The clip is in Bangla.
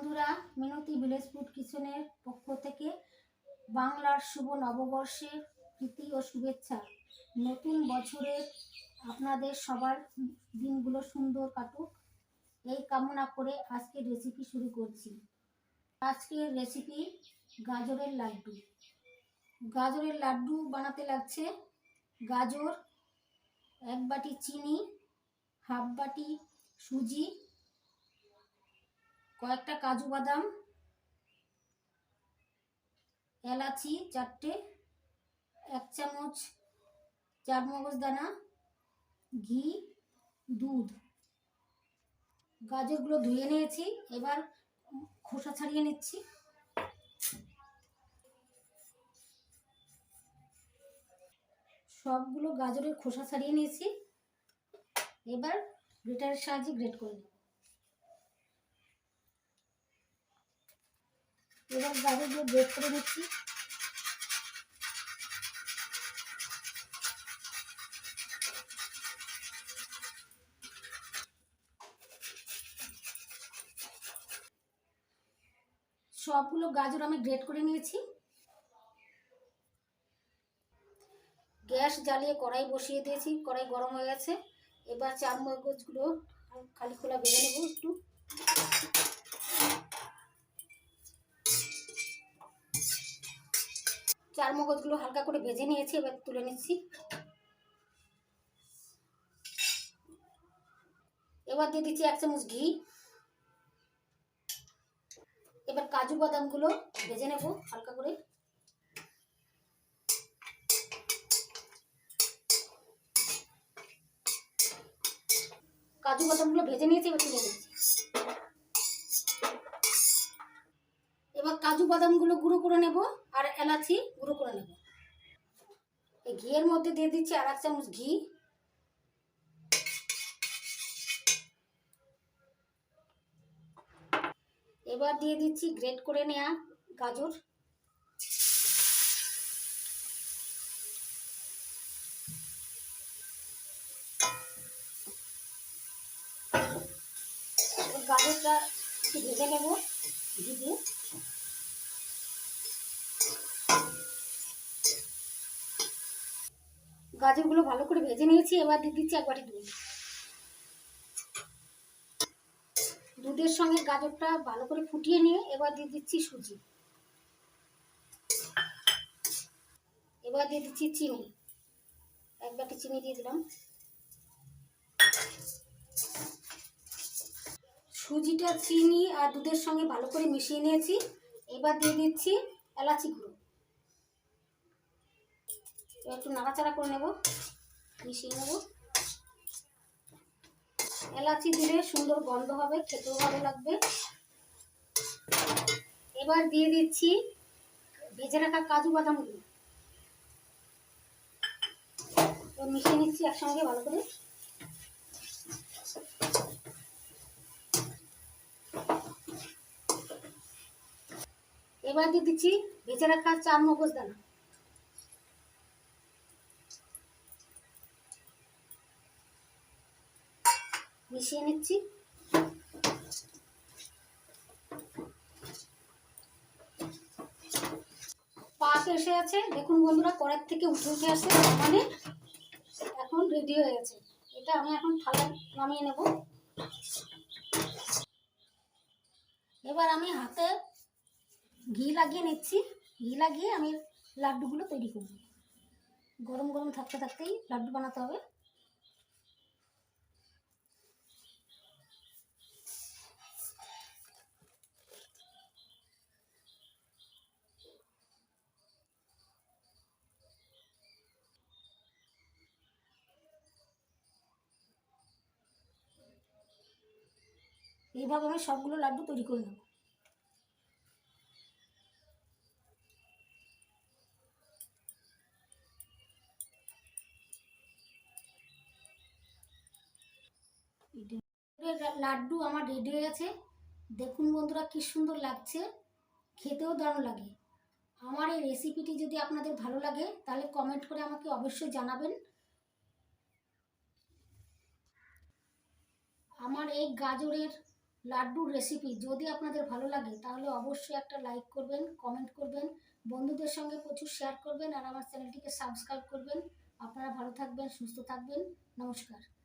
বন্ধুরা, মিনতি ভিলেজ ফুড কিচেনের পক্ষ থেকে বাংলার শুভ নববর্ষের প্রীতি ও শুভেচ্ছা। নতুন বছরের আপনাদের সবার দিনগুলো সুন্দর কাটুক। এই কামনা করে আজকের রেসিপি শুরু করছি। আজকের রেসিপি গাজরের লাড্ডু। গাজরের লাড্ডু বানাতে লাগছে গাজর, এক বাটি চিনি, হাফ বাটি সুজি কয়েকটা কাজু বাদাম, এলাচি চারটে, এক চামচ চার মগজ দানা, ঘি, দুধ। গাজরগুলো ধুয়ে নিয়েছি, এবার খোসা ছাড়িয়ে নিচ্ছি। সবগুলো গাজরের খোসা ছাড়িয়ে নিয়েছি। এবার গ্রেটারের সাহায্যে গ্রেট করে নেব। এবার গাজরগুলো গ্রেট করে নিচ্ছি। সবগুলো গাজর আমি গ্রেট করে নিয়েছি। গ্যাস জ্বালিয়ে কড়াই বসিয়ে দিয়েছি, কড়াই গরম হয়ে গেছে। এবার চার মগজগুলো খালি খোলা বেঁধে নেব। চার মগজগুলো হালকা করে ভেজে নিয়েছি, এবার তুলে নিচ্ছি। এবার দিয়ে দিচ্ছি এক চামচ ঘি। এবার কাজু বাদামগুলো ভেজে নেব হালকা করে। কাজু বাদামগুলো ভেজে নিয়েছি, এবার তুলে নিচ্ছি। এবার কাজু বাদামগুলো গুঁড়ো করে নেব আর এলাচি গুঁড়ো করে নেব। এই ঘিয়ের মধ্যে দিয়ে দিচ্ছি আর এক চামচ ঘি। এবার দিয়ে দিচ্ছি গ্রেট করে নেওয়া গাজর। গাজরটা ভেজে নেব। দিয়ে। গাজরগুলো ভালো করে ভেজে নিয়েছি, এবার দিয়ে দিচ্ছি এক বাটি দুধ। দুধের সঙ্গে গাজরটা ভালো করে ফুটিয়ে নিয়ে এবার দিয়ে দিচ্ছি সুজি। এবার দিয়ে দিচ্ছি চিনি। এক বাটি চিনি দিয়ে দিলাম। সুজিটা, চিনি আর দুধের সঙ্গে ভালো করে মিশিয়ে নিয়েছি। এবার দিয়ে দিচ্ছি এলাচি গুঁড়ো। একটু নাড়াচাড়া করে নেব। মিশিয়ে নেব। এলাচি দিলে সুন্দর গন্ধ হবে, খেতেও ভালো লাগবে। এবার দিয়ে দিচ্ছি ভেজে রাখা কাজু বাদামগুলো মিশিয়ে নিচ্ছি একসঙ্গে ভালো করে। এবার দিয়ে দিচ্ছি ভেজে রাখা চার মগজ দানা। মিশিয়ে নিচ্ছি। পাক এসে আছে দেখুন বন্ধুরা কড়ার থেকে উঠে উঠে আসে মানে এখন রেডি হয়ে গেছে। এটা আমি এখন থালায় নামিয়ে নেব। এবার আমি হাতে ঘি লাগিয়ে নিচ্ছি। ঘি লাগিয়ে আমি লাড্ডুগুলো তৈরি করব। গরম গরম থাকতে থাকতেই লাড্ডু বানাতে হবে। এইভাবে আমি সবগুলো লাড্ডু তৈরি করে নেব। লাড্ডু আমার রেডি হয়ে গেছে। দেখুন বন্ধুরা কি সুন্দর লাগছে। খেতেও দারুণ লাগে। আমার এই রেসিপিটি যদি আপনাদের ভালো লাগে, তাহলে কমেন্ট করে আমাকে অবশ্যই জানাবেন। আমার এই গাজরের লাড্ডুর রেসিপি যদি আপনাদের ভালো লাগে, তাহলে অবশ্যই একটা লাইক করবেন কমেন্ট করবেন, বন্ধুদের সঙ্গে প্রচুর শেয়ার করবেন, আর আমার চ্যানেলটিকে সাবস্ক্রাইব করবেন। আপনারা ভালো থাকবেন, সুস্থ থাকবেন। নমস্কার।